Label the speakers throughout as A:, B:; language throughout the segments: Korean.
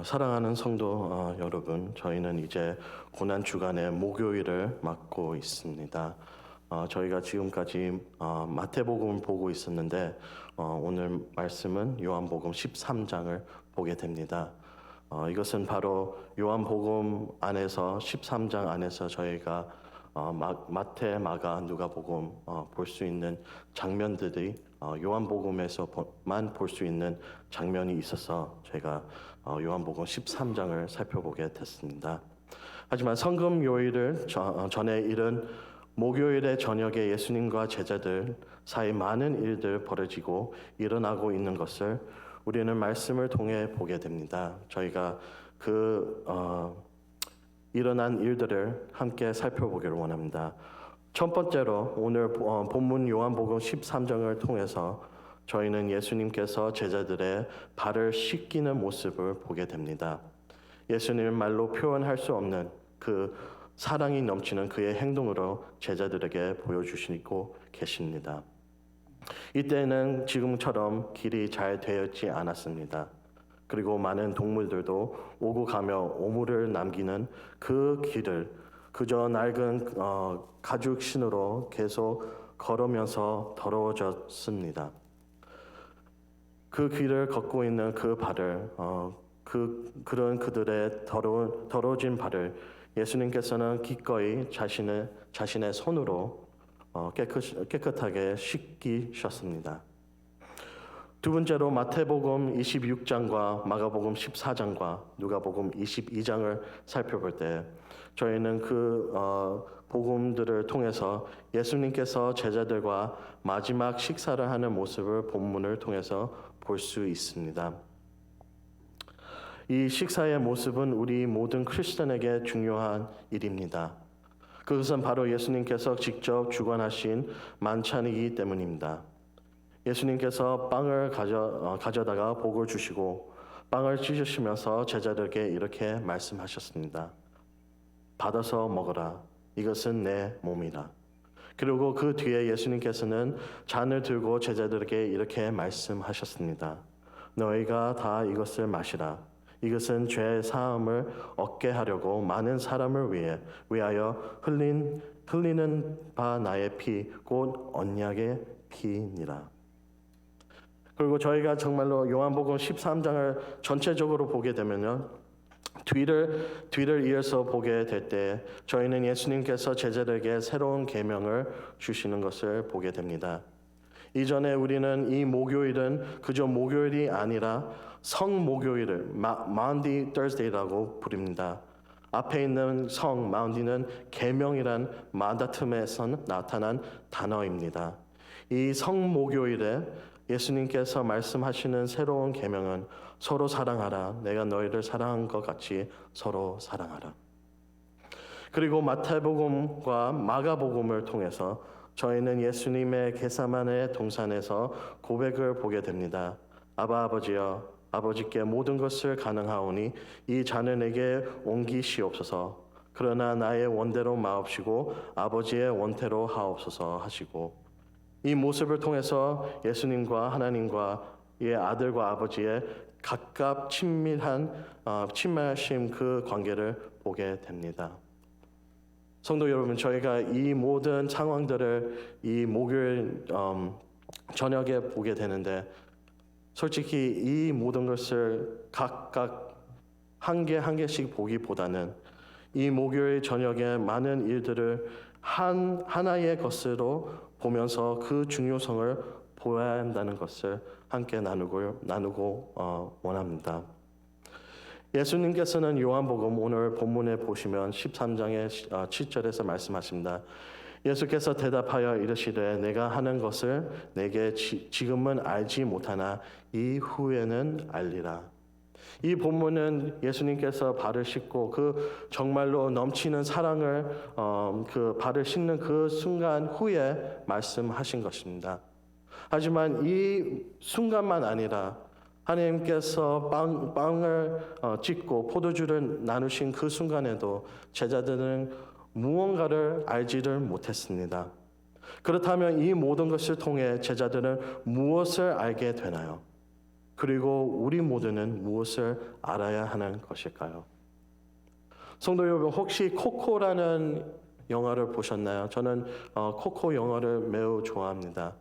A: 어, 사랑하는 성도 어, 여러분, 저희는 이제 고난 주간의 목요일을 맞고 있습니다. 어, 저희가 지금까지 어, 마태복음을 보고 있었는데 어, 오늘 말씀은 요한복음 13장을 보게 됩니다. 어, 이것은 바로 요한복음 안에서 13장 안에서 저희가 어, 마, 마태, 마가, 누가복음 어, 볼 수 있는 장면들이 어, 요한복음에서만 볼 수 있는 장면이 있어서 제가 어, 요한복음 13장을 살펴보게 됐습니다. 하지만 성금 요일을 저- 어, 전에 이른 목요일의 저녁에 예수님과 제자들 사이 많은 일들 벌어지고 일어나고 있는 것을 우리는 말씀을 통해 보게 됩니다. 저희가 그 어, 일어난 일들을 함께 살펴보기를 원합니다. 첫 번째로 오늘 어, 본문 요한복음 13장을 통해서 저희는 예수님께서 제자들의 발을 씻기는 모습을 보게 됩니다. 예수님은 말로 표현할 수 없는 그 사랑이 넘치는 그의 행동으로 제자들에게 보여주시고 계십니다. 이때는 지금처럼 길이 잘 되었지 않았습니다. 그리고 많은 동물들도 오고 가며 오물을 남기는 그 길을 그저 낡은 어, 가죽 신으로 계속 걸으면서 더러워졌습니다. 그 길을 걷고 있는 그 발을 어, 그 그런 그들의 더러운 더러워진 발을 예수님께서는 기꺼이 자신의 자신의 손으로 어, 깨끗 깨끗하게 씻기셨습니다. 두 번째로 마태복음 26장과 마가복음 14장과 누가복음 22장을 살펴볼 때 저희는 그 어, 복음들을 통해서 예수님께서 제자들과 마지막 식사를 하는 모습을 본문을 통해서 볼 수 있습니다. 이 식사의 모습은 우리 모든 크리스천에게 중요한 일입니다. 그것은 바로 예수님께서 직접 주관하신 만찬이기 때문입니다. 예수님께서 빵을 가져, 어, 가져다가 복을 주시고 빵을 찢으시면서 제자들에게 이렇게 말씀하셨습니다. 받아서 먹어라. 이것은 내 몸이라. 그리고 그 뒤에 예수님께서는 잔을 들고 제자들에게 이렇게 말씀하셨습니다. 너희가 다 이것을 마시라. 이것은 죄 사함을 얻게 하려고 많은 사람을 위해 위하여 흘린 흘리는 바 나의 피 곧 언약의 피니라. 그리고 저희가 정말로 요한복음 13장을 전체적으로 보게 되면요. 뒤를 뒤를 이어서 보게 될 때 저희는 예수님께서 제자들에게 새로운 계명을 주시는 것을 보게 됩니다. 이전에 우리는 이 목요일은 그저 목요일이 아니라 성 목요일을 마운디 Thursday라고 부릅니다. 앞에 있는 성 마운디는 계명이란 마다툼에서 나타난 단어입니다. 이성 목요일에 예수님께서 말씀하시는 새로운 계명은 서로 사랑하라. 내가 너희를 사랑한 것 같이 서로 사랑하라. 그리고 마태복음과 마가복음을 통해서 저희는 예수님의 게사만의 동산에서 고백을 보게 됩니다. 아바 아버지여 아버지께 모든 것을 가능하오니 이 잔을 내게 옮기시옵소서. 그러나 나의 원대로 마옵시고 아버지의 원태로 하옵소서 하시고 이 모습을 통해서 예수님과 하나님과의 아들과 아버지의 가깝 친밀한 어, 친밀하신 그 관계를 보게 됩니다. 성도 여러분, 저희가 이 모든 상황들을 이 목요일 음, 저녁에 보게 되는데 솔직히 이 모든 것을 각각 한 개 한 개씩 보기보다는 이 목요일 저녁에 많은 일들을 한 하나의 것으로 보면서 그 중요성을 보아야 한다는 것을 함께 나누고 나누고 어, 원합니다. 예수님께서는 요한복음 오늘 본문에 보시면 13장의 7절에서 말씀하십니다. 예수께서 대답하여 이르시되 내가 하는 것을 내게 지, 지금은 알지 못하나 이후에는 알리라. 이 본문은 예수님께서 발을 씻고 그 정말로 넘치는 사랑을 어, 그 발을 씻는 그 순간 후에 말씀하신 것입니다. 하지만 이 순간만 아니라 하나님께서 빵, 빵을 어, 찍고 포도주를 나누신 그 순간에도 제자들은 무언가를 알지를 못했습니다. 그렇다면 이 모든 것을 통해 제자들은 무엇을 알게 되나요? 그리고 우리 모두는 무엇을 알아야 하는 것일까요? 성도 여러분 혹시 코코라는 영화를 보셨나요? 저는 어, 코코 영화를 매우 좋아합니다.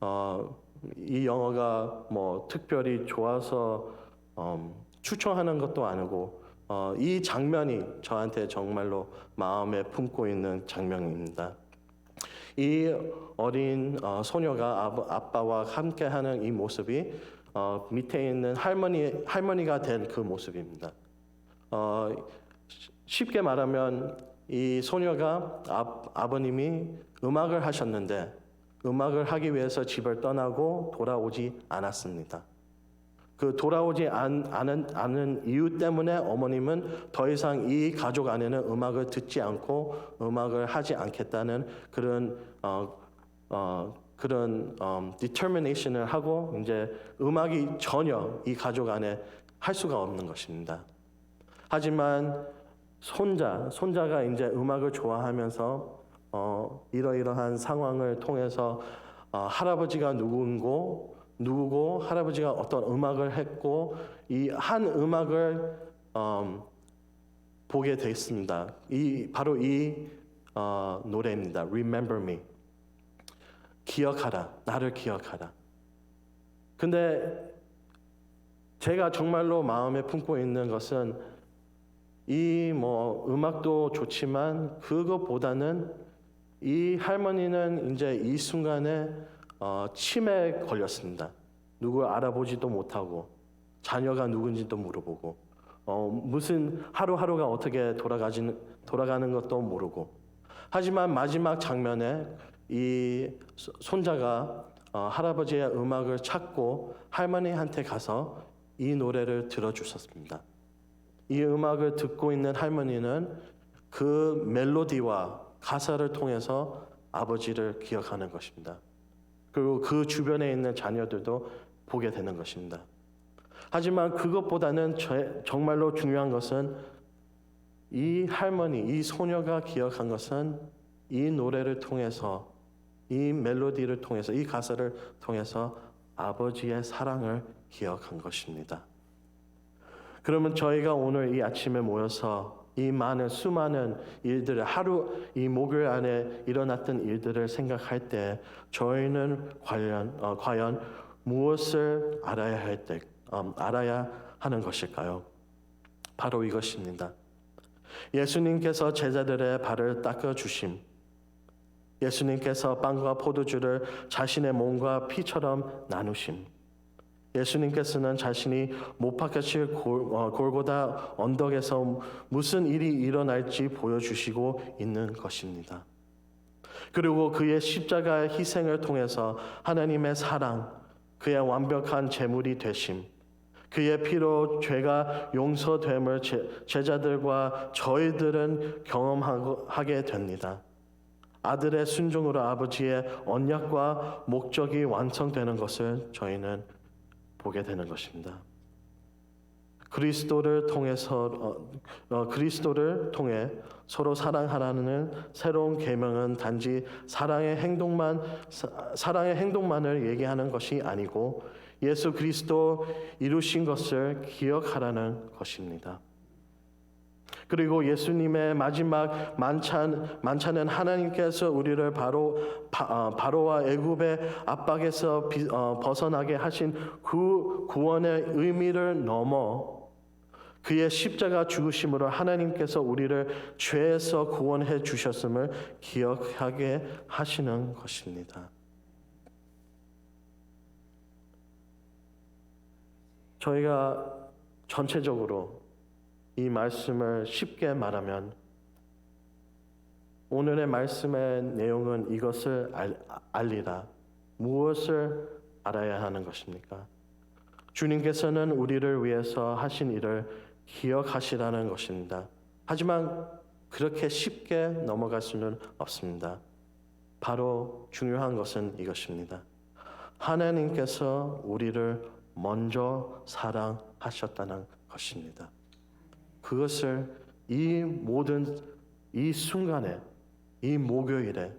A: 어, 이 영화가 뭐 특별히 좋아서 음, 추천하는 것도 아니고 어, 이 장면이 저한테 정말로 마음에 품고 있는 장면입니다. 이 어린 어, 소녀가 아빠와 함께하는 이 모습이 어, 밑에 있는 할머니 할머니가 된 그 모습입니다. 어, 시- 쉽게 말하면 이 소녀가 아, 아버님이 음악을 하셨는데 음악을 하기 위해서 집을 떠나고 돌아오지 않았습니다. 그 돌아오지 않, 않은, 않은 이유 때문에 어머님은 더 이상 이 가족 안에는 음악을 듣지 않고 음악을 하지 않겠다는 그런 어, 어, 그런 음, determination을 하고 이제 음악이 전혀 이 가족 안에 할 수가 없는 것입니다. 하지만 손자, 손자가 이제 음악을 좋아하면서 어, 이러이러한 상황을 통해서 어, 할아버지가 누구고 누구고 할아버지가 어떤 음악을 했고 이 한 음악을 음, 보게 됐습니다. 이 바로 이 어, 노래입니다. Remember Me. 기억하라. 나를 기억하라. 근데 제가 정말로 마음에 품고 있는 것은 이 뭐 음악도 좋지만 그것보다는 이 할머니는 이제 이 순간에 어, 치매에 걸렸습니다. 누굴 알아보지도 못하고 자녀가 누군지도 물어보고 어, 무슨 하루하루가 어떻게 돌아가지는 돌아가는 것도 모르고 하지만 마지막 장면에 이 소- 손자가 어, 할아버지의 음악을 찾고 할머니한테 가서 이 노래를 들어주셨습니다. 이 음악을 듣고 있는 할머니는 그 멜로디와 가사를 통해서 아버지를 기억하는 것입니다. 그리고 그 주변에 있는 자녀들도 보게 되는 것입니다. 하지만 그것보다는 저- 정말로 중요한 것은 이 할머니, 이 소녀가 기억한 것은 이 노래를 통해서 이 멜로디를 통해서 이 가사를 통해서 아버지의 사랑을 기억한 것입니다. 그러면 저희가 오늘 이 아침에 모여서 이 많은 수많은 일들을 하루 이 목요일 안에 일어났던 일들을 생각할 때 저희는 과연 어, 과연 무엇을 알아야 할 때, 음, 알아야 하는 것일까요? 바로 이것입니다. 예수님께서 제자들의 발을 닦아 주심. 예수님께서 빵과 포도주를 자신의 몸과 피처럼 나누심. 예수님께서는 자신이 못 박혀질 골- 어, 골고다 언덕에서 무슨 일이 일어날지 보여주시고 있는 것입니다. 그리고 그의 십자가의 희생을 통해서 하나님의 사랑, 그의 완벽한 제물이 되심, 그의 피로 죄가 용서됨을 제- 제자들과 저희들은 경험하게 됩니다. 아들의 순종으로 아버지의 언약과 목적이 완성되는 것을 저희는 보게 되는 것입니다. 그리스도를 통해서 어, 어, 그리스도를 통해 서로 사랑하라는 새로운 계명은 단지 사랑의 행동만 사, 사랑의 행동만을 얘기하는 것이 아니고 예수 그리스도 이루신 것을 기억하라는 것입니다. 그리고 예수님의 마지막 만찬 만찬은 하나님께서 우리를 바로 바, 어, 바로와 애굽의 압박에서 비, 어, 벗어나게 하신 그 구원의 의미를 넘어 그의 십자가 죽으심으로 하나님께서 우리를 죄에서 구원해 주셨음을 기억하게 하시는 것입니다. 저희가 전체적으로 이 말씀을 쉽게 말하면 오늘의 말씀의 내용은 이것을 알, 알리라. 무엇을 알아야 하는 것입니까? 주님께서는 우리를 위해서 하신 일을 기억하시라는 것입니다. 하지만 그렇게 쉽게 넘어갈 수는 없습니다. 바로 중요한 것은 이것입니다. 하나님께서 우리를 먼저 사랑하셨다는 것입니다. 그것을 이 모든 이 순간에 이 목요일에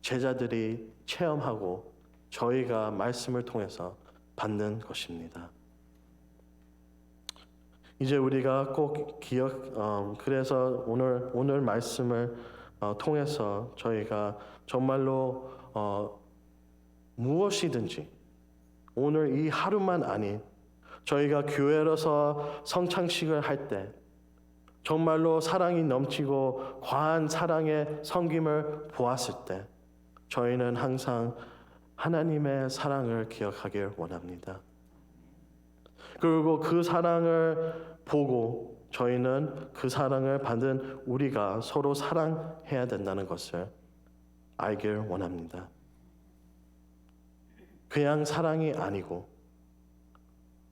A: 제자들이 체험하고 저희가 말씀을 통해서 받는 것입니다. 이제 우리가 꼭 기억 어, 그래서 오늘 오늘 말씀을 어, 통해서 저희가 정말로 어, 무엇이든지 오늘 이 하루만 아닌 저희가 교회로서 성창식을 할 때 정말로 사랑이 넘치고 과한 사랑의 섬김을 보았을 때 저희는 항상 하나님의 사랑을 기억하길 원합니다. 그리고 그 사랑을 보고 저희는 그 사랑을 받은 우리가 서로 사랑해야 된다는 것을 알길 원합니다. 그냥 사랑이 아니고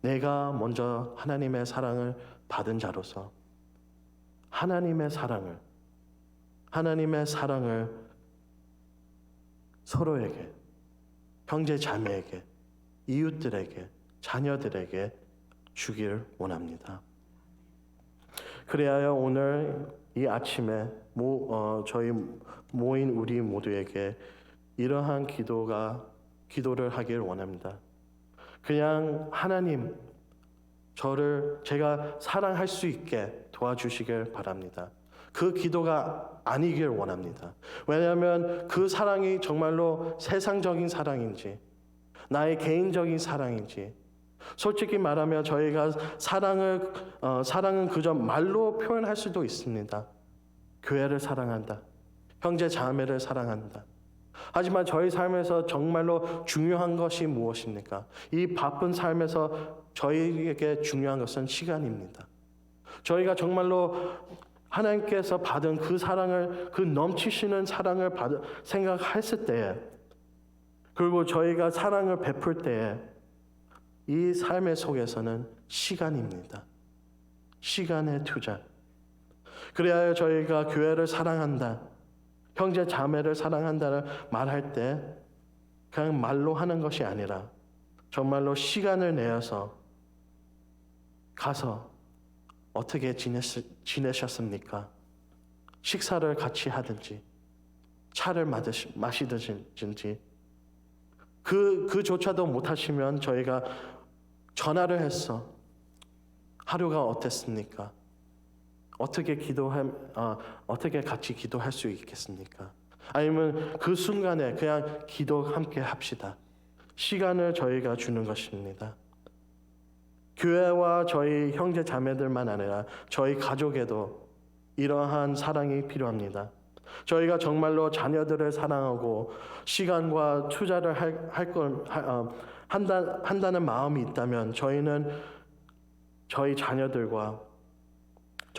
A: 내가 먼저 하나님의 사랑을 받은 자로서 하나님의 사랑을 하나님의 사랑을 서로에게 형제 자매에게 이웃들에게 자녀들에게 주길 원합니다. 그래야 오늘 이 아침에 모, 어, 저희 모인 우리 모두에게 이러한 기도가 기도를 하길 원합니다. 그냥 하나님 저를 제가 사랑할 수 있게 도와주시길 바랍니다. 그 기도가 아니길 원합니다. 왜냐하면 그 사랑이 정말로 세상적인 사랑인지 나의 개인적인 사랑인지 솔직히 말하면 저희가 사랑을 어, 사랑은 그저 말로 표현할 수도 있습니다. 교회를 사랑한다. 형제 자매를 사랑한다. 하지만 저희 삶에서 정말로 중요한 것이 무엇입니까? 이 바쁜 삶에서 저희에게 중요한 것은 시간입니다. 저희가 정말로 하나님께서 받은 그 사랑을 그 넘치시는 사랑을 받 생각했을 때에 그리고 저희가 사랑을 베풀 때에 이 삶의 속에서는 시간입니다. 시간의 투자. 그래야 저희가 교회를 사랑한다. 형제 자매를 사랑한다를 말할 때 그냥 말로 하는 것이 아니라 정말로 시간을 내어서 가서 어떻게 지냈, 지내셨습니까? 식사를 같이 하든지 차를 마시, 마시든지 그 그조차도 못하시면 저희가 전화를 했어 하루가 어땠습니까? 어떻게 기도할 어, 어떻게 같이 기도할 수 있겠습니까? 아니면 그 순간에 그냥 기도 함께 합시다. 시간을 저희가 주는 것입니다. 교회와 저희 형제 자매들만 아니라 저희 가족에도 이러한 사랑이 필요합니다. 저희가 정말로 자녀들을 사랑하고 시간과 투자를 할걸 어, 한다, 한다는 마음이 있다면 저희는 저희 자녀들과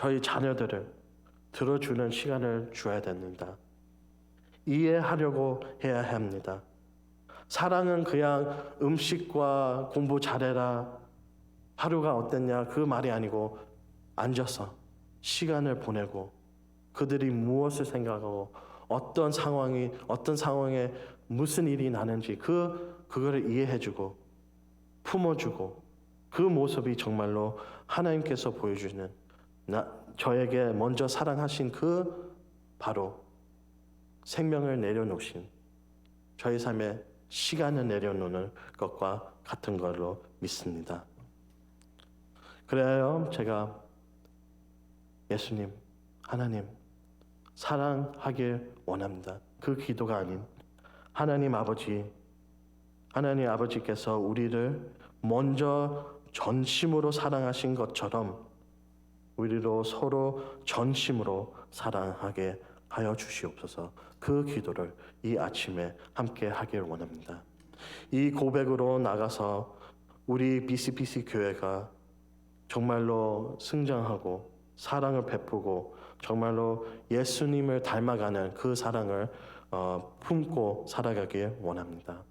A: 저희 자녀들을 들어주는 시간을 줘야 됩니다. 이해하려고 해야 합니다. 사랑은 그냥 음식과 공부 잘해라, 하루가 어땠냐 그 말이 아니고 앉아서 시간을 보내고 그들이 무엇을 생각하고 어떤 상황이 어떤 상황에 무슨 일이 나는지 그 그거를 이해해주고 품어주고 그 모습이 정말로 하나님께서 보여주는 나 저에게 먼저 사랑하신 그 바로 생명을 내려놓으신 저희 삶에 시간을 내려놓는 것과 같은 걸로 믿습니다. 그래요 제가 예수님, 하나님 사랑하길 원합니다. 그 기도가 아닌 하나님 아버지, 하나님 아버지께서 우리를 먼저 전심으로 사랑하신 것처럼 우리로 서로 전심으로 사랑하게 하여 주시옵소서. 그 기도를 이 아침에 함께 하길 원합니다. 이 고백으로 나가서 우리 BCBC 교회가 정말로 승장하고 사랑을 베푸고 정말로 예수님을 닮아가는 그 사랑을 어, 품고 살아가길 원합니다.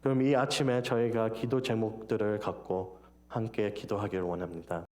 A: 그럼 이 아침에 저희가 기도 제목들을 갖고 함께 기도하길 원합니다.